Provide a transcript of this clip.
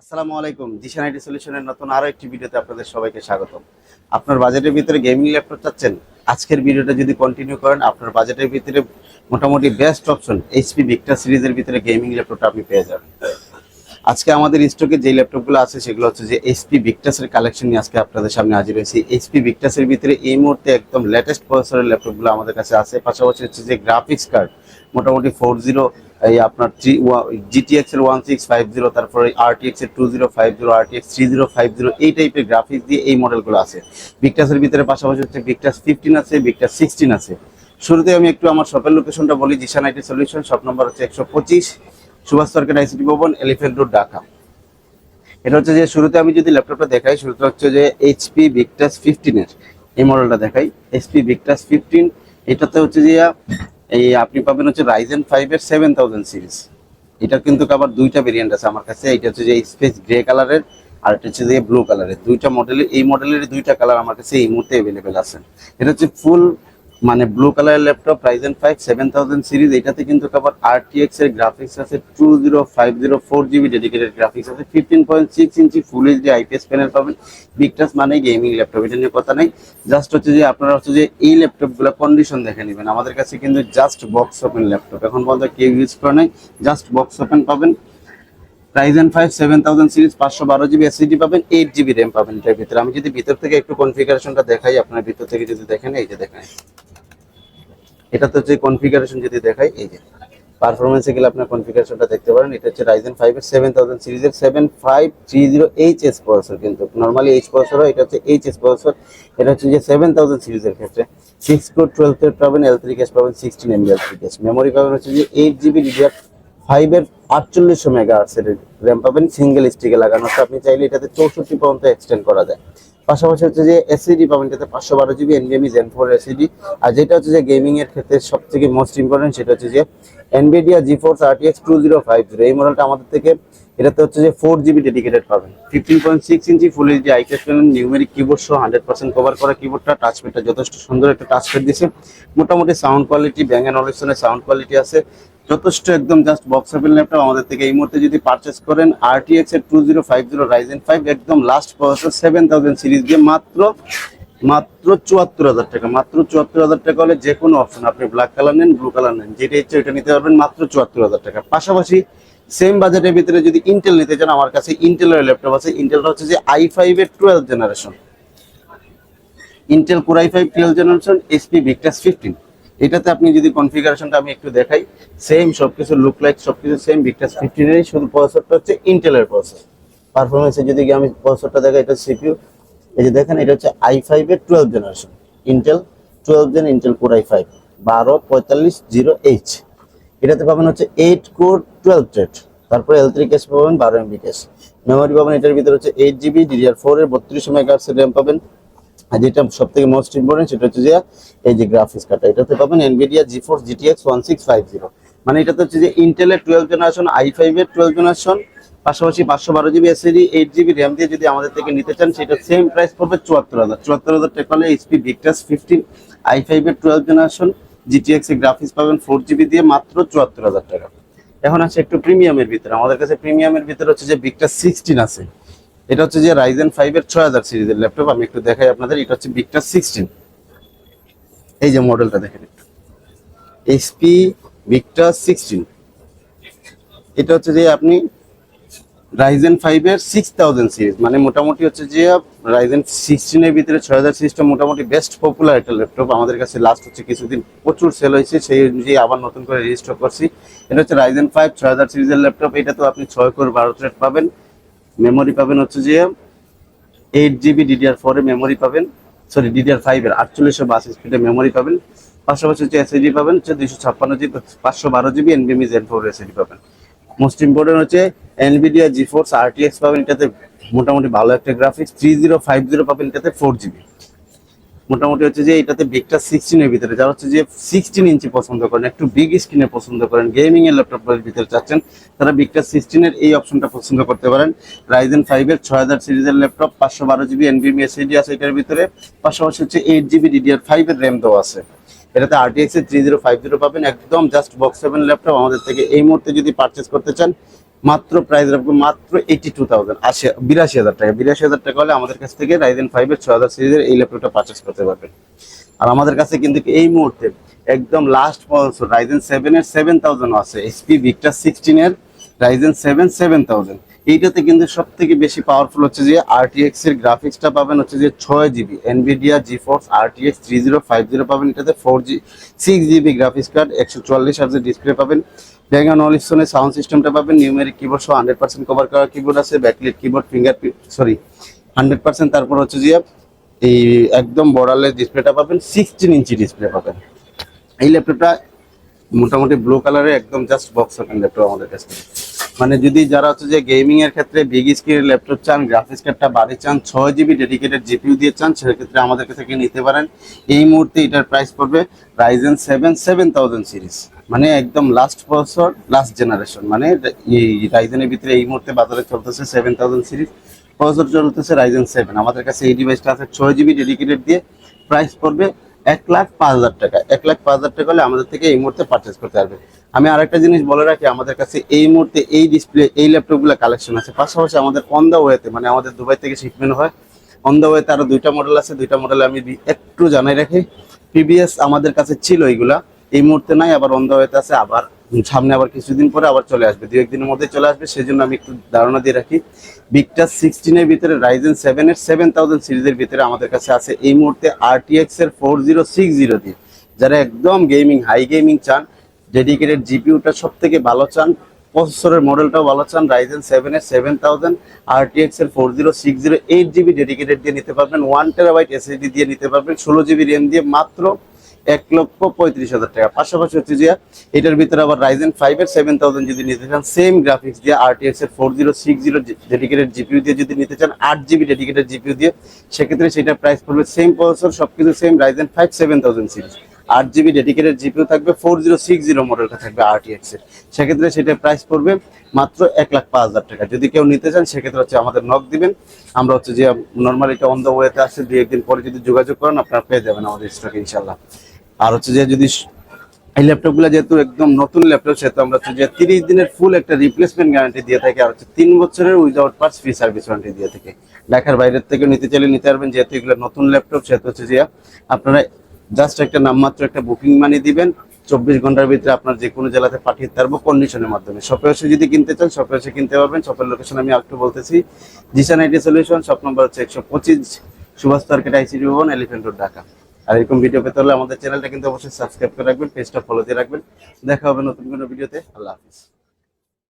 আসসালামু আলাইকুম। জিশান আইটি সলিউশনের নতুন আরও একটি ভিডিওতে আপনাদের সবাইকে স্বাগতম। আপনার বাজেটের ভিতরে গেমিং ল্যাপটপ চাচ্ছেন? আজকের ভিডিওটা যদি কন্টিনিউ করেন, আপনার বাজেটের ভিতরে মোটামুটি বেস্ট অপশন এইচপি ভিক্টার সিরিজের ভিতরে গেমিং ল্যাপটপটা আপনি পেয়ে যাবেন। আজকে আমাদের স্টকে যে ল্যাপটপগুলো আছে, সেগুলো হচ্ছে যে এইচপি ভিক্টাসের কালেকশন নিয়ে আজকে আপনাদের সামনে হাজির হয়েছি। এইচপি ভিক্টাসের ভিতরে এই মুহূর্তে একদম লেটেস্ট প্রসেসরের ল্যাপটপগুলো আমাদের কাছে আছে। পাশাপাশি হচ্ছে যে গ্রাফিক্স কার্ড মোটামুটি ফোর জিরো এই আপনার থ্রি জিটিএক্স এর ওয়ান সিক্স ফাইভ জিরো তারপরে আরটিএক্স এর two zero five zero RTX three zero five zero এই টাইপের গ্রাফিক্স দিয়ে এই মডেলগুলো আছে। ভিক্টাসের ভিতরে পাশাপাশি হচ্ছে ভিক্টাস ফিফটিন আছে ভিক্টাস সিক্সটিন আছে। শুরুতে আমি একটু আমার শপের লোকেশনটা বলি Zishan IT solution shop number হচ্ছে একশো পঁচিশ Subhash Sarkar ICT Bhaban Elephant Road Dhaka এটা হচ্ছে যে শুরুতে আমি যদি ল্যাপটপটা দেখাই, শুরুতে হচ্ছে যে এইচপি ভিক্টাস ফিফটিনের এই মডেলটা দেখাই। এইচপি ভিক্টাস ফিফটিন এটাতে হচ্ছে যে এই আপনি পাবেন হচ্ছে রাইজেন ফাইভ এর সেভেন থাউজেন্ড সিরিজ এটা কিন্তু আবার দুইটা ভেরিয়েন্ট আছে আমার কাছে। এটা হচ্ছে যে স্পেস গ্রে কালারের আর এটা হচ্ছে যে ব্লু কালারের দুইটা মডেলের এই মডেলের দুইটা কালার আমার কাছে এই মুহূর্তে অ্যাভেলেবেল আছে। এটা হচ্ছে ফুল মানে ব্লু কালারের laptop Ryzen five seven thousand series এটাতে কিন্তু আবার আরটিএক্স এর গ্রাফিক্স আছে two zero five zero four GB dedicated graphics আছে fifteen point six inch full HD IPS panel পাবেন। বিগটাস মানে গেমিং ল্যাপটপ এটা নিয়ে কথা নেই। জাস্ট হচ্ছে যে আপনারা হচ্ছে যে এই ল্যাপটপগুলো কন্ডিশন দেখে নেবেন। আমাদের কাছে কিন্তু জাস্ট বক্স ওপেন ল্যাপটপ এখন পর্যন্ত কেউ ইউজ করে নাই জাস্ট বক্স ওপেন পাবেন। Ryzen five seven thousand series পাঁচশো বারো জিবি এসএসডি পাবেন এইট জিবি র্যাম পাবেন। এটার ভিতরে আমি যদি ভিতর থেকে একটু কনফিগারেশনটা দেখাই, আপনার ভিতর থেকে যদি দেখেন, এই যে দেখেন। এটাতে হচ্ছে কনফিগারেশন যদি দেখাই, এই যে পারফরমেন্সে গেলে আপনার কনফিগারেশনটা দেখতে পারেন, এটা হচ্ছে রাইজেন ফাইভ এর সেভেন থাউজেন্ড সিরিজের seven five three zero H S processor কিন্তু। নর্মালি এইচ প্রসেসর এটা হচ্ছে এইচ এস প্রসেসর এটা হচ্ছে যে সেভেন থাউজেন্ড সিরিজের ক্ষেত্রে। সিক্স কোড টুয়েলভ থ্রেড পাবেন এল থ্রি ক্যাশ পাবেন sixteen MB L three cache memory পাবেন হচ্ছে যে এইট জিবি ডিডিআর ফাইভের আটচল্লিশশো মেগা আর্টসের র্যাম পাবেন সিঙ্গেল স্টিকে লাগানো। আপনি চাইলে এটাতে চৌষট্টি পর্যন্ত এক্সটেন্ড করা যায়। পাশাপাশি হচ্ছে যে এসিডি পাবেন যেটা পাঁচশো বারো জিবি এনবিএমই জেন ফোর এসিডি আর যেটা হচ্ছে যে গেমিং এর ক্ষেত্রে সব থেকে মোস্ট ইম্পর্টেন্ট সেটা হচ্ছে যে Nvidia GeForce RTX two zero five zero এই মডেলটা আমাদের থেকে এটাতে হচ্ছে যে ফোর জিবি ডেডিকেটেড পাবেন। Fifteen point six inch full HD IPS panel numeric keyboard সহ হান্ড্রেড পার্সেন্ট কভার করা কিবোর্ডটা টাচপ্যাডটা যথেষ্ট সুন্দর একটা টাচপ্যাড দিয়েছে মোটামুটি sound quality bang and sound quality আছে। যথেষ্ট একদম জাস্ট বক্স অ্যাপেল ল্যাপটপ আমাদের থেকে এই মুহূর্তে যদি পারচেস করেন আরটিএক্স এর two zero five zero Ryzen five একদম last processor seven thousand series দিয়ে মাত্র মাত্র চুয়াত্তর হাজার টাকা, মাত্র চুয়াত্তর হাজার টাকা হলে যে কোনো অপশন আপনি ব্ল্যাক কালার নেন ব্লু কালার নেন, যেটা ইচ্ছে ওটা নিতে পারবেন, মাত্র চুয়াত্তর হাজার টাকা। পাশাপাশি সেম বাজেটের ভিতরে যদি ইন্টেল নিতে চান, আমার কাছে ইন্টেলের ল্যাপটপ আছে। ইন্টেলটা হচ্ছে যে আই ফাইভ এর twelve generation Intel core i five twelve generation HP Victus fifteen এটাতে আপনি যদি কনফিগারেশনটা আমি একটু দেখাই সেম সবকিছু লুক লাইক সবকিছু সেম ভিক্টাস ফিফটিনেরই শুধু প্রসেসরটা হচ্ছে ইন্টেলের প্রসেসর পারফরমেন্সে যদি আমি প্রসেসরটা দেখাই, এটা সিপিইউ এই যে দেখেন, এটা হচ্ছে আই ফাইভ এর twelve generation Intel twelve gen Intel core i five বারো পঁয়তাল্লিশ জিরো এইচ এটাতে পাবেন হচ্ছে এইট কোর টুয়েলভ ট্রেড তারপরে এল থ্রি ক্যাশ পাবেন, বারো এমবি ক্যাশ মেমোরি পাবেন, এটার ভিতরে হচ্ছে এইট জিবি ডিডিআর ফোর এর বত্রিশশো মেগাহার্সের র্যাম পাবেন। আর যেটা সব থেকে মোস্ট ইম্পর্টেন্ট সেটা হচ্ছে যে এই যে গ্রাফিক্স কার্ডটা এটাতে পাবেন Nvidia GeForce GTX one six five zero মানে এটাতে হচ্ছে যে ইন্টেলের টুয়েলভ জেনারেশন আই ফাইভ এর টুয়েলভ জেনারেশন পাশাপাশি পাঁচশো বারো GB S SSD eight GB RAM দিয়ে যদি আমাদের থেকে নিতে চান, সেটা সেম প্রাইস পড়বে চুয়াত্তর হাজার। চুয়াত্তর হাজার টাকা হলে HP Victus fifteen i five এর টুয়েলভ জেনারেশন জিটিএক্স এর গ্রাফিক্স পাবেন ফোর জিবি দিয়ে মাত্র চুয়াত্তর হাজার টাকা। এখন আছে একটু প্রিমিয়ামের ভিতরে। আমাদের কাছে প্রিমিয়ামের ভিতরে হচ্ছে যে ভিক্টাস সিক্সটিন আছে। এটা হচ্ছে যে রাইজেন ফাইভ এর ছয় হাজার সিরিজের ল্যাপটপ, আমি একটু দেখাই আপনাদের, এটা হচ্ছে ভিক্টাস সিক্সটিন এই যে মডেলটা দেখেন একটু। এইচপি ভিক্টাস সিক্সটিন এটা হচ্ছে যে আপনি রাইজেন ফাইভ এর সিক্স থাউজেন্ড সিরিজ মানে মোটামুটি হচ্ছে যে রাইজেন সিক্সটিনের ভিতরে ছয় হাজার সিরিজটা মোটামুটি বেস্ট পপুলার একটা ল্যাপটপ। আমাদের কাছে লাস্ট হচ্ছে কিছুদিন প্রচুর সেল হয়েছে, সেই অনুযায়ী আবার নতুন করে রেজিস্টার করছি। এটা হচ্ছে রাইজেন ফাইভ ছয় হাজার সিরিজের ল্যাপটপ, এটা তো আপনি ছয় করে বারো থ্রেড পাবেন। মেমোরি পাবেন হচ্ছে যে এইট জিবি ডিডিআর ফোরে মেমোরি পাবেন। সরি ডিডিআর ফাইভের আটচল্লিশশো বাস স্পিডের মেমোরি পাবেন। পাশাপাশি হচ্ছে এসএডি পাবেন, হচ্ছে দুইশো ছাপ্পান্ন জিবি পাঁচশো বারো জিবি এনবিএমি জেন ফোর এসএডি পাবেন। মোস্ট ইম্পর্টেন্ট হচ্ছে এনবিডিআর জি ফোর্স আরটিএক্স পাবেন, এটাতে মোটামুটি ভালো একটা graphics three zero five zero পাবেন, এটাতে ফোর জিবি মোটামুটি হচ্ছে যে এটাতে বিগটা সিক্সটিনের ভিতরে, যারা হচ্ছে যে সিক্সটিন ইঞ্চি পছন্দ করেন, একটু বিগ স্ক্রিনে পছন্দ করেন গেমিং এর ল্যাপটপের ভিতরে চাচ্ছেন, তারা বিগটা সিক্সটিনের এই অপশনটা পছন্দ করতে পারেন। রাইজেন ফাইভের ছয় হাজার সিরিজের ল্যাপটপ পাঁচশো বারো জিবি এনবিএমি এসএডি আছে এটার ভিতরে, পাশাপাশি হচ্ছে এইট জিবি ডিডিআর ফাইভের র্যাম দেওয়া আছে। এটাতে আরটিএক্স এর থ্রি জিরো ফাইভ জিরো পাবেন, একদম জাস্ট বক্স সেভেন ল্যাপটপ আমাদের থেকে এই মুহূর্তে যদি পারচেস করতে চান মাত্র প্রাইস রাখব মাত্র এইটি টু থাউজেন্ড আশি, বিরাশি হাজার টাকা। বিরাশি হাজার টাকা হলে আমাদের কাছ থেকে রাইজেন ফাইভের ছয় হাজার সিরিজের এই ল্যাপটপটা পারচেস করতে পারবেন। আর আমাদের কাছে কিন্তু এই মুহূর্তে একদম লাস্ট পর্যন্ত রাইজেন সেভেনের সেভেন থাউজেন্ড আছে। এসপি ভিক্টার সিক্সটিনের রাইজেন সেভেন সেভেন থাউজেন্ড এইটাতে কিন্তু সব থেকে বেশি পাওয়ারফুল হচ্ছে যে আরটিএক্স এর গ্রাফিক্সটা পাবেন হচ্ছে যে ছয় GB Nvidia GeForce RTX three zero five zero পাবেন। এটাতে four G six GB graphics card একশো চুয়াল্লিশ হার্জের ডিসপ্লে পাবেন। ব্যাঙ্গান অলিসনের সাউন্ড সিস্টেমটা পাবেন নিউমেরিক কিবোর্ড সহ হান্ড্রেড পার্সেন্ট কভার করা কিবোর্ড আছে backlit keyboard finger sorry hundred percent তারপর হচ্ছে যে এই একদম বর্ডারলেস ডিসপ্লেটা পাবেন সিক্সটিন ইঞ্চি ডিসপ্লে পাবেন। এই ল্যাপটপটা মোটামুটি ব্লু কালারের একদম জাস্ট বক্স ওপেন ল্যাপটপ আমাদের কাছে। মানে যদি যারা হচ্ছে যে গেমিং এর ক্ষেত্রে বিগ স্ক্রিনের ল্যাপটপ চান গ্রাফিক্স কার্ডটা বাড়ি চান, ছয় জিবি ডেডিকেটেড জিপিইউ দিয়ে চান, সেক্ষেত্রে আমাদের কাছে থেকে নিতে পারেন। এই মুহূর্তে এটার প্রাইস পড়বে Ryzen seven seven thousand series মানে একদম লাস্ট বছর লাস্ট জেনারেশন মানে এই রাইজেনের ভিতরে এই মুহূর্তে বাজারে চলতেছে সেভেন থাউজেন্ড সিরিজ বছর চলতেছে রাইজেন সেভেন আমাদের কাছে এই ডিভাইসটা আছে ছয় জিবি ডেডিকেটেড দিয়ে প্রাইস পড়বে এক লাখ পাঁচ হাজার টাকা। এক লাখ পাঁচ হাজার টাকা হলে আমাদের থেকে এই মুহূর্তে পারচেস করতে পারবে। আমি আরেকটা জিনিস বলে রাখি, আমাদের কাছে এই মুহূর্তে এই ডিসপ্লে এই ল্যাপটপগুলো কালেকশন আছে। পাশাপাশি আমাদের অন দ্য ওয়েতে মানে আমাদের দুবাই থেকে শিপমেন্ট হয় অন দ্য ওয়েতে আরও দুইটা মডেল আছে। দুইটা মডেল আমি একটু জানাই রাখি। পিবিএস আমাদের কাছে ছিল এইগুলা। এই মুহূর্তে নাই, আবার অন্ধ ওয়েতে আছে, আবার সামনে আবার কিছুদিন পরে আবার চলে আসবে দু একদিনের মধ্যে চলে আসবে সেই জন্য আমি একটু ধারণা দিয়ে রাখি। বিগটাস সিক্সটিনের ভিতরে রাইজেন সেভেনের সেভেন থাউজেন্ড সিরিজের ভিতরে আমাদের কাছে আছে, এই মুহূর্তে আরটিএক্স এর ফোর জিরো সিক্স জিরো দিয়ে। যারা একদম গেমিং হাই গেমিং চান ডেডিকেটেড জিপিউটা সব থেকে ভালো চান প্রসেসরের মডেলটাও ভালো চান রাইজেন সেভেন এর সেভেন থাউজেন্ড আরটিএক্স এর four zero six zero eight GB dedicated দিয়ে নিতে পারবেন ওয়ান টেরাবাইট এসএসডি দিয়ে নিতে পারবেন, ষোলো জিবি র্যাম দিয়ে মাত্র এক লক্ষ পঁয়ত্রিশ হাজার টাকা। পাশাপাশি হচ্ছে যে এটার ভিতরে আবার রাইজেন ফাইভ এর সেভেন থাউজেন্ড যদি নিতে চান সেম গ্রাফিক্স দিয়ে আরটিএক্স এর four zero six zero dedicated GPU দিয়ে যদি নিতে চান, আট জিবি ডেডিকেটেড জিপিউ দিয়ে, সেক্ষেত্রে সেটা প্রাইস পড়বে সেম প্রসেসর সবকিছু same Ryzen five seven thousand series আট জিবি ডেডিকেটেড জিপিউ থাকবে ফোর জিরো সিক্স জিরো মডেলটা থাকবে আরটিএক্স এর। সেক্ষেত্রে সেটা প্রাইস পড়বে মাত্র এক লাখ পাঁচ হাজার টাকা। যদি কেউ নিতে চান, সেক্ষেত্রে হচ্ছে আমাদের নক দিবেন। আমরা হচ্ছে যে নর্মাল এটা অন দ্য ওয়েতে আসছে দুই, একদিন পরে যদি যোগাযোগ করেন, আপনারা পেয়ে যাবেন আমাদের স্টকে ইনশাল্লাহ আর হচ্ছে যে যদি এই ল্যাপটপগুলো যেহেতু একদম নতুন ল্যাপটপ, সেহেতু আমরা হচ্ছে যে তিরিশ দিনের ফুল একটা রিপ্লেসমেন্ট গ্যারান্টি দিয়ে থাকি আর হচ্ছে তিন বছরের without parts free service warranty দিয়ে থাকি। ঢাকার বাইরের থেকে নিতে চাইলে নিতে পারবেন, যেহেতু এগুলো নতুন ল্যাপটপ, সেহেতু হচ্ছে যে আপনারা জাস্ট একটা নামমাত্র একটা বুকিং মানি দিবেন, চব্বিশ ঘণ্টার ভিতরে আপনার যে কোনো জেলাতে পাঠিয়ে পারব কন্ডিশনের মাধ্যমে। শপে এসে যদি কিনতে চান শপে এসে কিনতে পারবেন। শপের লোকেশন আমি একটু বলতেছি। Zishan IT solution shop number হচ্ছে একশো পঁচিশ, Subhash market ICT Bhaban Elephant Road Dhaka. আর এরকম ভিডিও পেতে হলে আমাদের চ্যানেলটা কিন্তু অবশ্যই সাবস্ক্রাইব করে রাখবেন পেজটা ফলো দিয়ে রাখবেন। দেখা হবে নতুন কোনো ভিডিওতে আল্লাহ হাফিজ।